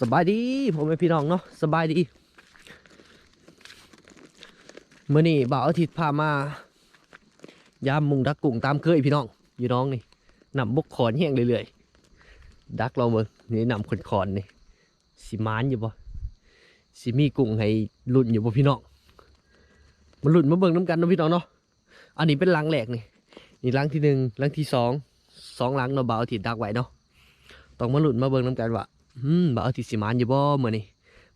สบายดีผมเป็นพี่น้องเนาะสบายดีเมื่อนี้บ่าวอาทิตย์พามายามมุงดักกุ้งตามเคยพี่น้อง อยู่น้องนี่นำบกขอนแห้งเรื่อยๆดักเราเบิ่งนี่นำขอนขอนนี่สิมานอยู่บ่สิมีกุ้งให้ลุ่นอยู่บ่พี่น้องมาลุ่นมาเบิ่งน้ำกันเนาะพี่น้องเนาะอันนี้เป็นลังแรกนี่นี่ลังที่หนึ่งลังที่สองสองลังเนาะบ่าวอาทิตย์ดักไว้เนาะต้องมาลุ่นมาเบิ่งน้ำกันว่า อืมบ่เอาที่สิมานอยู่บ่มื้อนี้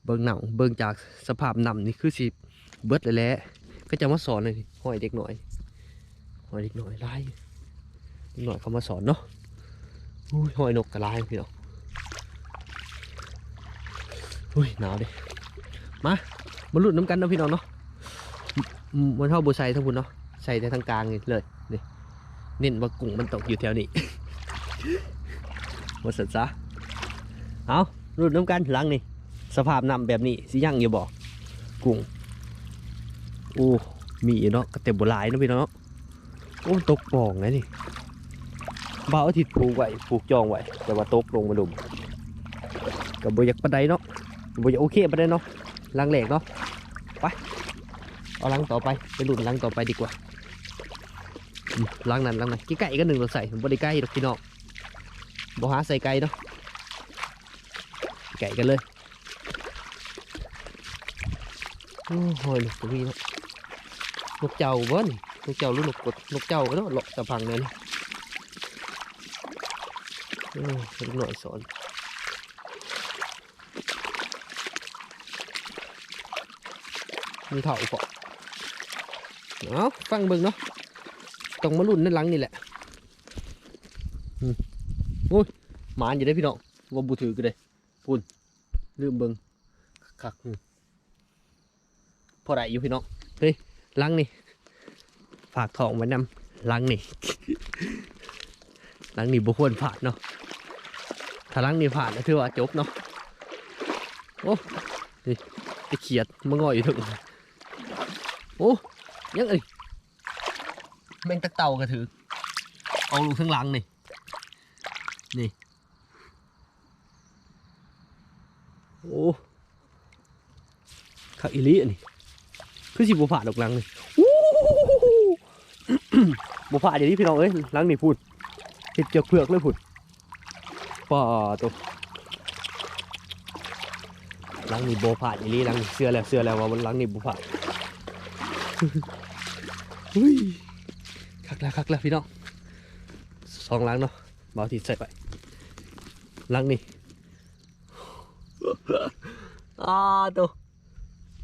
เบิ่งหนังเบิ่งจากสภาพน้ำนี่คือสิเบิดเลยแหละก็จะมาสอนเลยหอยเด็กหน่อยหอยเด็กหน่อยลายเด็กหน่อยเขามาสอนเนาะอุ้ยหอยนกกระลายพี่น้องอุ้ยหนาวดิมามาลุ้นน้ำกันนะพี่น้องเนาะมันเท่าบัใส่ทั้งพุ่นเนาะใส่แต่ทางกลางเลยนี่เน้นว่ากุ้งมันตกอยู่แถวนี้มาสันซะ เอารุ่นน้ำกันหลังนี่สภาพน้ำแบบนี้สิยังอยู่บ่กุ้งโอ้มีเนาะก็เต็มโบลายนะพี่น้องเนาะโอ้ตกปองไงนี่บ่าวอาทิตย์ผูกไว้ผูกจองไว้แต่ว่าตกลงมาดุมกับบอยากปานใดเนาะบอยากโอเคปานใดเนาะลังแหลกเนาะไปเอาลังต่อไปไปรุ่นหลังต่อไปดีกว่าลังนั้นลังนั้นกี่ไก่ก็หนึ่งเราใส่ผมบ่ได้ใกล้หรอกพี่น้องบ่หาใส่ไก่เนาะ ไก่กันเลย โอ้โหนกตัวนี้เนาะนกเจ้าเบ้นนกเจ้าหรือนกกดนกเจ้าเนาะหลอกตะพังเลยนี่โอ้ลูกหน่อยสอนมีเถ่าเปาะเอาฟังเบิ่งเนาะต้องมาลุ่นนั่นหลังนี่แหละอืมโอ้ยหมานอยู่ได้พี่น้องว่าบูถือกันเลย ลืมเบิงคักพอได้อยู่พี่น้องเฮ้ยลังนี่ฝากทองไว้นำลังนี่ลังนี่บุควรผ่านเนาะถ้าลังนี่ผ่านก็ถือว่าจบเนาะโอ้นี่ไอเขียดมางอยอยู่ถึงโอ้ยังเอ้ยแมงตะเต่ากระถือเอาลูกทั้งหลังนี่นี่ โอ้ขักอิลิอันนี้คือสิบุผาดอกหลังนี่อู้บุผาเดี๋ยวนี้พี่น้องเอ้ยหลังนี่พูดเห็ดเจือกเผือกเลยพูดป่าตัวหลังนี่โบผ่าอิลิหลังเสื้อแล้วเสื้อแล้วว่ามันหลังนี่บุผาอุ้ยคักแล้วคักแล้วพี่น้องสองหลังเนาะเบาทีใส่ไปหลังนี่ อ่าตัว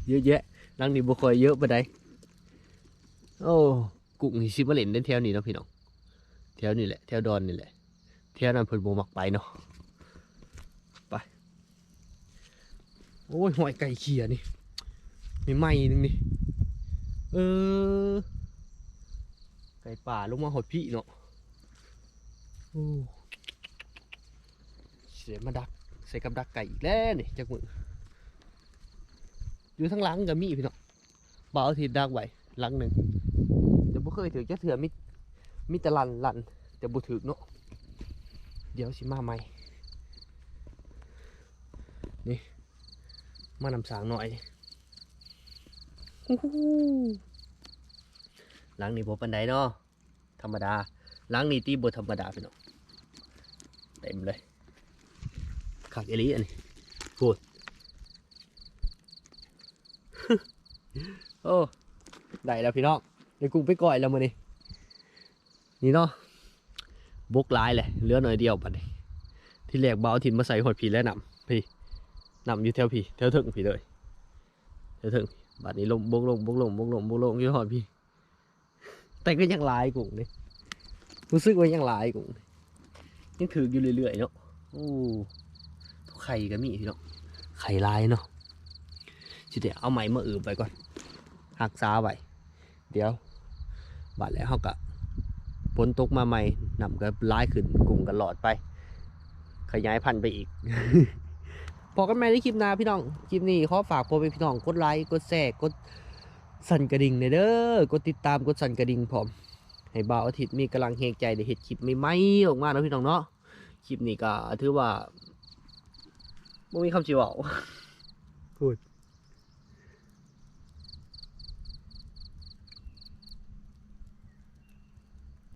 เยอะแยะลังนี้บุคอยเยอะไปได้โอ้กุ้งนี่ชิมาเล่นได้แถวนี้เนาะพี่น้องแถวนี้แหละแถวดอนนี่แหละแถวนั้นเพิ่นโบมักไปเนาะไปโอ้ยหอยไก่เขียนี่ม่ไหม้นึงนี่เออไก่ป่าลงมาหดพี่เนาะโอ้เสียมาดัก ใส่กับดักไก่อีกแล้วนี่จากมืออยู่ทั้งหลังกับมีพี่น้องบ่าวทีดักไว้หลังหนึ่งแต่บ่เคยถือจะเถื่อมีมีแต่ลันลันแต่บ่ถือเนาะเดี๋ยวสิมาใหม่นี่มานำสางหน่อยหลังนี้บ่ปันไดเนาะธรรมดาหลังนี้ตีบ่ธรรมดาพี่น้องเต็มเลย ขักเอลิอันนี้พูดโอ้ได้แล้วพี่น้องเดี๋ยวกูไปก่อยแล้วมือนี้นี่เนาะบกลายเลยเหลือหน่อยเดียวปัดนี้ที่แรกเบาถิ่นมาใส่หดผีแล้วนำพี่นำอยู่แถวพี่แถวถึงพี่เลยแถวถึงบัดนี้ลงบกลงบกลงบกลงบกลงอยู่หอดพี่ แต่ก็ยังลายกุ้งนี่รู้สึกว่ายังลายกุ้งนี่ยังถืออยู่เรื่อยๆเนาะโอ้ ไข่ก็มีพี่น้องไข่ลายเนาะสิเดี๋ยวเอาไม้มาอืบไปก่อนหักซาไว้เดี๋ยวบาดแล้วเขาก็ฝนตกมาใหม่นำก็ลายขึ้นกลุ่มกันหลอดไป ขยายพันธุ์ไปอีกพอกันใหม่ในคลิปหน้าพี่น้อง คลิปนี้ขอฝากพ่อแม่พี่น้องกดไลค์กดแชร์กดสั่นกระดิ่งเด้อกดติดตามกดสั่นกระดิ่งพร้อมให้บ่าวอาทิตย์มีกำลังเฮงใจได้เห็ดคลิปใหม่ๆออกมาเนาะพี่น้องเนาะคลิปนี้ก็ถือว่า บ่มีคำสิเว้าพูด